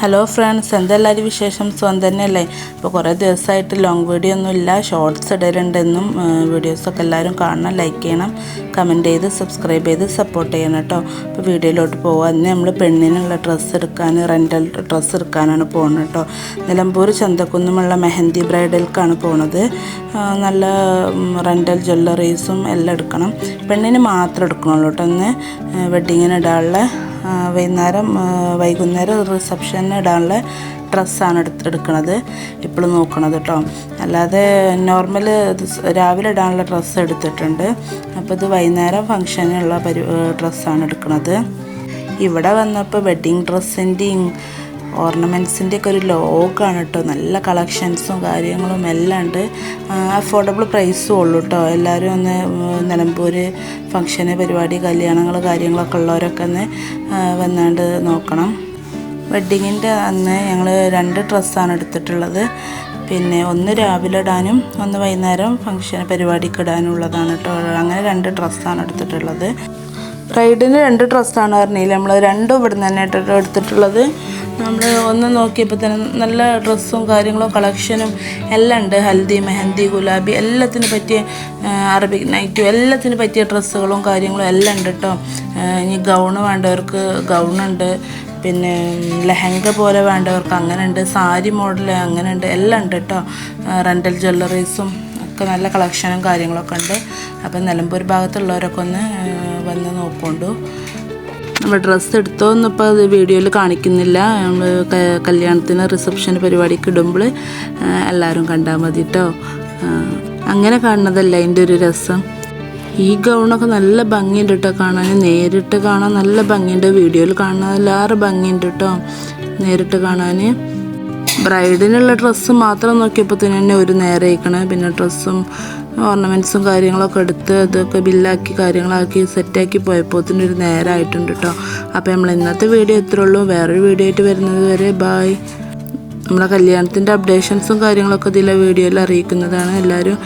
Hello friends എന്തെല്ലാവരും വിശേഷം? സ്വന്തം തന്നെയല്ലേ? ഇപ്പോൾ കുറേ ദിവസമായിട്ട് ലോങ് വീഡിയോ ഒന്നും ഇല്ല ഷോർട്സ് ഇടലുണ്ടെന്നും വീഡിയോസൊക്കെ എല്ലാവരും കാണണം ലൈക്ക് ചെയ്യണം കമന്റ് ചെയ്ത് സബ്സ്ക്രൈബ് ചെയ്ത് സപ്പോർട്ട് ചെയ്യണം കേട്ടോ. ഇപ്പോൾ വീഡിയോയിലോട്ട് പോകുക അന്ന് നമ്മൾ പെണ്ണിനുള്ള ഡ്രസ്സ് എടുക്കാൻ റെന്റൽ ഡ്രസ്സ് എടുക്കാനാണ് പോകുന്നത് കേട്ടോ. നിലമ്പൂർ ചന്തക്കുന്നുമുള്ള മെഹന്തി ബ്രൈഡൽക്കാണ് പോണത്. നല്ല റെന്റൽ ജ്വല്ലറീസും എല്ലാം എടുക്കണം. പെണ്ണിന് മാത്രം എടുക്കണുള്ളൂ കേട്ടോ ഒന്ന് വെഡ്ഡിങ്ങിന് ഇടാനുള്ള വൈകുന്നേരം വൈകുന്നേരം റിസപ്ഷന് ഇടാനുള്ള ഡ്രസ്സാണ് എടുത്ത് എടുക്കണത്. ഇപ്പോഴും നോക്കണത് കേട്ടോ അല്ലാതെ നോർമൽ രാവിലെ ഇടാനുള്ള ഡ്രസ്സ് എടുത്തിട്ടുണ്ട്. അപ്പോൾ ഇത് വൈകുന്നേരം ഫങ്ഷനുള്ള പരി ഡ്രസ്സാണ് എടുക്കുന്നത് ഇവിടെ വന്നപ്പോൾ വെഡ്ഡിങ് ഡ്രസ്സിന്റെയും ഓർണമെന്റ്സിന്റെ ഒക്കെ ഒരു ലോക്കാണ് കേട്ടോ നല്ല കളക്ഷൻസും കാര്യങ്ങളും എല്ലാം ഉണ്ട്. അഫോർഡബിൾ പ്രൈസും ഉള്ളൂ കേട്ടോ എല്ലാവരും ഒന്ന് നിലമ്പൂര് ഫങ്ഷന് പരിപാടി കല്യാണങ്ങൾ കാര്യങ്ങളൊക്കെ ഉള്ളവരൊക്കെ ഒന്ന് വന്നാണ്ട് നോക്കണം. വെഡ്ഡിങ്ങിന്റെ അന്ന് ഞങ്ങൾ രണ്ട് ഡ്രസ്സാണ് എടുത്തിട്ടുള്ളത്. പിന്നെ ഒന്ന് രാവിലെ ഇടാനും ഒന്ന് വൈകുന്നേരം ഫങ്ഷൻ പരിപാടിക്ക് ഇടാനുള്ളതാണ് കേട്ടോ അങ്ങനെ രണ്ട് ഡ്രസ്സാണ് എടുത്തിട്ടുള്ളത്. ബ്രൈഡിന് രണ്ട് ഡ്രസ്സാണ് പറഞ്ഞില്ല? നമ്മൾ രണ്ടും ഇവിടുന്ന് തന്നെ എടുത്തിട്ടുള്ളത്. നമ്മൾ ഒന്ന് നോക്കിയപ്പോൾ തന്നെ നല്ല ഡ്രസ്സും കാര്യങ്ങളും കളക്ഷനും എല്ലാം ഉണ്ട്. ഹൽദി മെഹന്തി ഗുലാബി എല്ലാത്തിനു പറ്റിയ അറബി അറബിക് നൈറ്റും എല്ലാത്തിനു പറ്റിയ ഡ്രസ്സുകളും കാര്യങ്ങളും എല്ലാം ഉണ്ട് കേട്ടോ ഇനി ഗൗണ് വേണ്ടവർക്ക് ഗൗണുണ്ട് പിന്നെ ലെഹങ്ക പോലെ വേണ്ടവർക്ക് അങ്ങനെ ഉണ്ട്. സാരി മോഡൽ അങ്ങനെ ഉണ്ട്. എല്ലാം ഉണ്ട് കേട്ടോ റെന്റൽ ജ്വല്ലറീസും ഒക്കെ നല്ല കളക്ഷനും കാര്യങ്ങളൊക്കെ ഉണ്ട്. അപ്പം നിലമ്പൂർ ഭാഗത്തുള്ളവരൊക്കെ ഒന്ന് വന്ന് നോക്കൊണ്ടു. നമ്മൾ ഡ്രസ്സ് എടുത്തോന്നും ഇപ്പോൾ അത് വീഡിയോയിൽ കാണിക്കുന്നില്ല. നമ്മൾ കല്യാണത്തിന് റിസപ്ഷൻ പരിപാടിക്ക് ഇടുമ്പോൾ എല്ലാവരും കണ്ടാൽ മതി കേട്ടോ അങ്ങനെ കാണുന്നതല്ല അതിന്റെ ഒരു രസം. ഈ ഗൗണൊക്കെ നല്ല ഭംഗിയുണ്ട് കേട്ടോ കാണാൻ. നേരിട്ട് കാണാൻ നല്ല ഭംഗിയുണ്ട്. വീഡിയോയിൽ കാണാൻ എല്ലാവരും ഭംഗിയുണ്ട് കേട്ടോ നേരിട്ട് കാണാൻ ബ്രൈഡിനുള്ള ഡ്രസ്സ് മാത്രം നോക്കിയപ്പോൾ തന്നെ ഒരു നേരെ ഇരിക്കണേ പിന്നെ ഡ്രസ്സും ഓർണമെന്റ്സും കാര്യങ്ങളൊക്കെ എടുത്ത് അതൊക്കെ ബില്ലാക്കി കാര്യങ്ങളാക്കി സെറ്റാക്കി പോയപ്പോൾ തന്നെ ഒരു നേരമായിട്ടുണ്ട് കേട്ടോ അപ്പോൾ നമ്മൾ ഇന്നത്തെ വീഡിയോ ഇത്രേ ഉള്ളൂ. വേറൊരു വീഡിയോ ആയിട്ട് വരുന്നത് വരെ ബായ് നമ്മളെ കല്യാണത്തിന്റെ അപ്ഡേഷൻസും കാര്യങ്ങളൊക്കെ ഇതിലെ വീഡിയോയിൽ അറിയിക്കുന്നതാണ്. എല്ലാവരും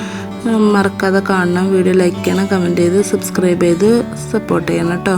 മറക്കാതെ കാണണം. വീഡിയോ ലൈക്ക് ചെയ്യണം കമന്റ് ചെയ്ത് സബ്സ്ക്രൈബ് ചെയ്ത് സപ്പോർട്ട് ചെയ്യണം കേട്ടോ